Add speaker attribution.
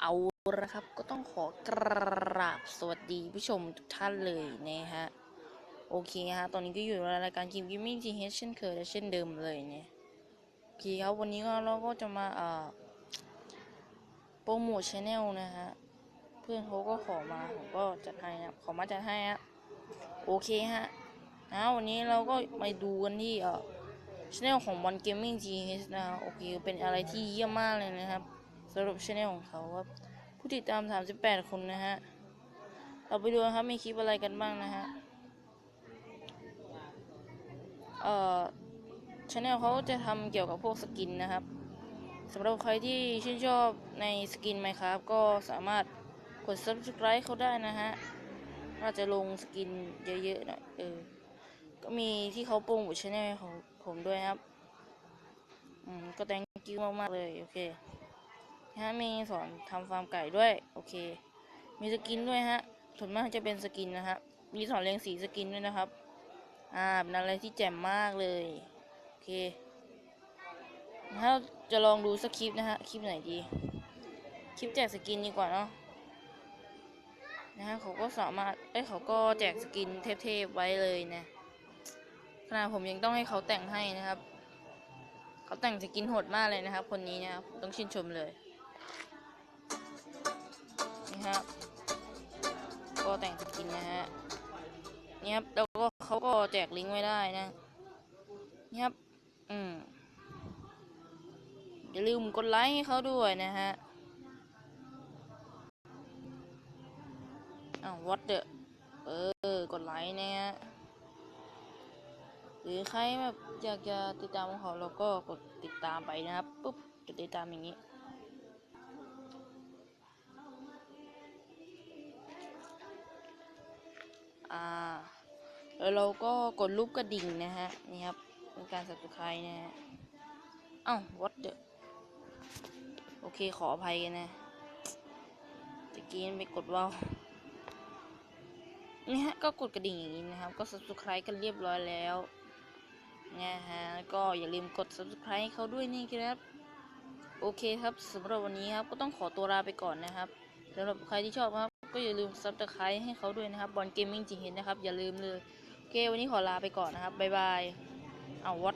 Speaker 1: เอาละครับ ก็ต้องขอกราบสวัสดีผู้ชมทุกท่านเลยนะฮะ โอเคฮะ ตอนนี้ก็อยู่ในรายการกิมกิมมิ่งทีเฮเช่นเคยและเช่นเดิมเลยเนี่ยโอเคครับ วันนี้ก็เราก็จะมาเอ่อโปรโมทชแนลนะฮะ เพื่อนเขาก็ขอมา ผมก็จัดให้นะขอมาจัดให้ฮะ โอเคฮะนะวันนี้เราก็มาดูกันที่เอ่อชแนลของบอลเกมมิ่งทีเนะฮะโอเค เป็นอะไรที่เยี่ยมมากเลยนะครับ สำหรับชแนลของเขาครับผู้ติดตาม 38 คนนะฮะ เราไปดูครับมีคลิปอะไรกันบ้างนะฮะ เอ่อชแนลเขาจะทำเกี่ยวกับพวกสกินนะครับสำหรับใครที่ชื่นชอบในสกินไหมครับก็สามารถกด subscribe เขาได้นะฮะน่าจะลงสกินเยอะๆหน่อยเออ ก็มีที่เขาโปรโมทชแนลของผมด้วยครับ อืม ก็ thank you มากๆเลย โอเค ฮะมีสอนทำฟาร์มไก่ด้วย โอเค มีสกินด้วยฮะส่วนมากจะเป็นสกินนะครับมีสอนเรียงสีสกินด้วยนะครับ อ่าเป็นอะไรที่แจ่มมากเลย โอเคถ้าจะลองดูสักคลิปนะฮะ คลิปไหนดี คลิปแจกสกินดีกว่าเนาะ นะฮะเขาก็สามารถ เอ้ยเขาก็แจกสกินเทพๆไว้เลยนะขนาดผมยังต้องให้เขาแต่งให้นะครับ เขาแต่งสกินโหดมากเลยนะครับ คนนี้นะครับต้องชื่นชมเลย ครับ ก็แต่งสกินนะฮะนี่ครับแล้วก็เขาก็แจกลิงก์ไว้ได้นะนี่ครับ อืมอย่าลืมกดไลค์ให้เขาด้วยนะฮะอ้าววัดเดอะเออ กดไลค์นะฮะหรือใครแบบอยากจะติดตามของเขาเราก็กดติดตามไปนะครับปุ๊บกดติดตามอย่างนี้ อ่าแล้วเราก็กดรูปกระดิ่งนะฮะนี่ครับเป็นการ subscribe นะฮะอ้าว what the โอเคขออภัยกันนะตะกี้ไปกดว่าวนี่ฮะก็กดกระดิ่งอย่างนี้นะครับ ก็ subscribe กันเรียบร้อยแล้วนะฮะก็อย่าลืมกด subscribe ให้เขาด้วยนี่ครับ โอเคครับสำหรับวันนี้ครับก็ต้องขอตัวลาไปก่อนนะครับสำหรับใครที่ชอบครับ ก็อย่าลืมซับสไครต์ให้เขาด้วยนะครับบอลเกมมิ่งจีเห็นนะครับ อย่าลืมเลย โอเค วันนี้ขอลาไปก่อนนะครับ บ๊ายบาย เอาวัด